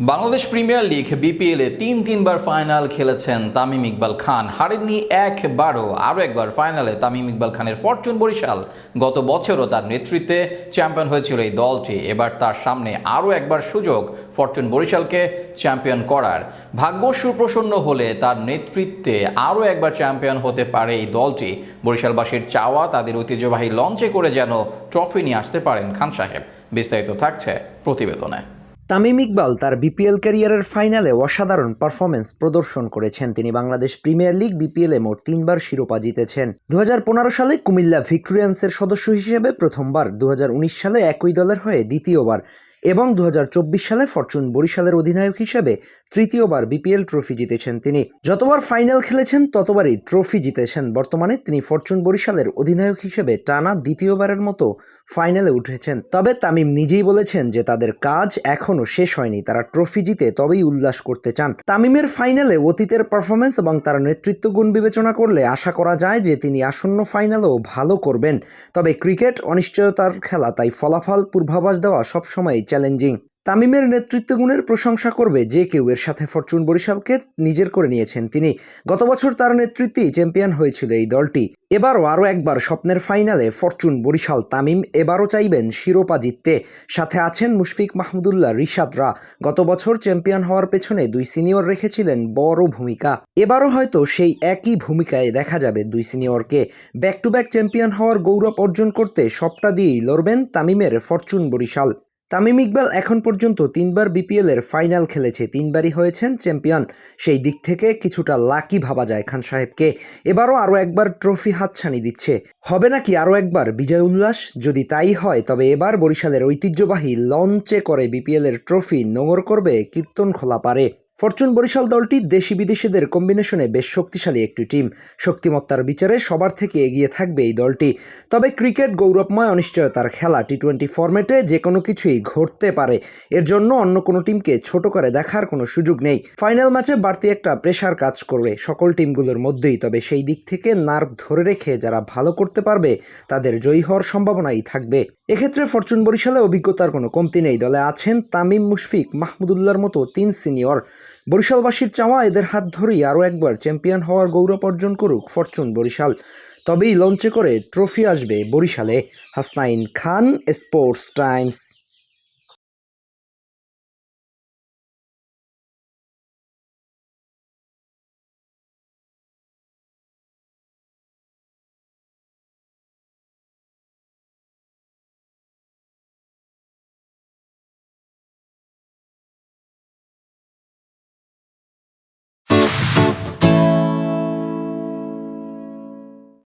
Bangladesh premier league বিপিএলে তিন তিনবার ফাইনাল খেলেছেন তামিম ইকবাল খান। হারেননি একবারও। আরও একবার ফাইনালে তামিম ইকবাল খানের ফরচুন বরিশাল গত বছরও তার নেতৃত্বে চ্যাম্পিয়ন হয়েছিল এই দলটি। এবার তার সামনে আরও একবার সুযোগ ফরচুন বরিশালকে চ্যাম্পিয়ন করার। ভাগ্য সুপ্রসন্ন হলে তার নেতৃত্বে আরও একবার চ্যাম্পিয়ন হতে পারে এই দলটি। বরিশালবাসীর চাওয়া তাদের ঐতিহ্যবাহী লঞ্চে করে যেন ট্রফি নিয়ে আসতে পারেন খান সাহেব। বিস্তারিত থাকছে প্রতিবেদনে। তামিম ইকবাল তার বিপিএল ক্যারিয়ারের ফাইনালে অসাধারণ পারফরমেন্স প্রদর্শন করেছেন। তিনি বাংলাদেশ প্রিমিয়ার লিগ বিপিএলে মোট তিনবার শিরোপা জিতেছেন। দু হাজার পনেরো সালে কুমিল্লা ভিক্টোরিয়ান্সের সদস্য হিসেবে প্রথমবার দু হাজার উনিশ সালে একই দলের হয়ে দ্বিতীয়বার। এবং দু হাজার চব্বিশ সালে ফরচুন বরিশালের অধিনায়ক হিসেবে তৃতীয়বার বিপিএল ট্রফি জিতেছেন তিনি। যতবার ফাইনাল খেলেছেন, ততবারই ট্রফি জিতেছেন। বর্তমানে তিনি ফরচুন বরিশালের অধিনায়ক হিসেবে টানা দ্বিতীয়বারের মতো ফাইনালে উঠেছেন। তবে তামিম নিজেই বলেছেন যে তাদের কাজ এখনও শেষ হয়নি। তারা ট্রফি জিতে তবেই উল্লাস করতে চান। তামিমের ফাইনালে অতীতের পারফরমেন্স এবং তার নেতৃত্ব গুণ বিবেচনা করলে আশা করা যায় যে তিনি আসন্ন ফাইনালেও ভালো করবেন। তবে ক্রিকেট অনিশ্চয়তার খেলা, তাই ফলাফল পূর্বাভাস দেওয়া সবসময় চ্যালেঞ্জিং। তামিমের নেতৃত্ব গুণের প্রশংসা করবে যে কেউ এর সাথে ফরচুন বরিশালকে নিজের করে নিয়েছেন তিনি। গত বছর তার নেতৃত্বেই চ্যাম্পিয়ন হয়েছিল এই দলটি। এবারও আরও একবার স্বপ্নের ফাইনালে ফরচুন বরিশাল তামিম এবারও চাইবেন শিরোপা জিততে। সাথে আছেন মুশফিক মাহমুদুল্লাহ রিশাদরা গত বছর চ্যাম্পিয়ন হওয়ার পেছনে দুই সিনিয়র রেখেছিলেন বড় ভূমিকা। এবারও হয়তো সেই একই ভূমিকায় দেখা যাবে দুই সিনিয়রকে। ব্যাক টু ব্যাক চ্যাম্পিয়ন হওয়ার গৌরব অর্জন করতে সবটা দিয়েই লড়বেন তামিমের ফরচুন বরিশাল। তামিম ইকবাল এখন পর্যন্ত তিনবার বিপিএলের ফাইনাল খেলেছে, তিনবারই হয়েছেন চ্যাম্পিয়ন। সেই দিক থেকে কিছুটা লাকি ভাবা যায় খান সাহেবকে। এবারও আরও একবার ট্রফি হাতছানি দিচ্ছে। হবে নাকি আরও একবার বিজয় উল্লাস? যদি তাই হয়, তবে এবার বরিশালের ঐতিহ্যবাহী লঞ্চে করে বিপিএলের ট্রফি নোঙর করবে কীর্তন খোলা পারে ফরচুন বরিশাল দলটি দেশি বিদেশিদের কম্বিনেশনে বেশ শক্তিশালী একটি টিম। শক্তিমত্তার বিচারে সবার থেকে এগিয়ে থাকবে এই দলটি। তবে ক্রিকেট গৌরবময় অনিশ্চয়তার খেলা টি টোয়েন্টি ফরম্যাটে যে কোনো কিছুই ঘটতে পারে। এর জন্য অন্য কোনো টিমকে ছোট করে দেখার কোনো সুযোগ নেই। ফাইনাল ম্যাচে বাড়তি একটা প্রেশার কাজ করবে সকল টিমগুলোর মধ্যেই। তবে সেই দিক থেকে নার্ভ ধরে রেখে যারা ভালো করতে পারবে, তাদের জয়ী হওয়ার সম্ভাবনাই থাকবে। এক্ষেত্রে ফরচুন বরিশালে অভিজ্ঞতার কোনো কমতি নেই। দলে আছেন তামিম মুশফিক মাহমুদুল্লার মতো তিন সিনিয়র। বরিশালবাসীর চাওয়া এদের হাত ধরেই আরও একবার চ্যাম্পিয়ন হওয়ার গৌরব অর্জন করুক ফরচুন বরিশাল। তবেই লঞ্চে করে ট্রফি আসবে বরিশালে। Hasnain Khan, sports times.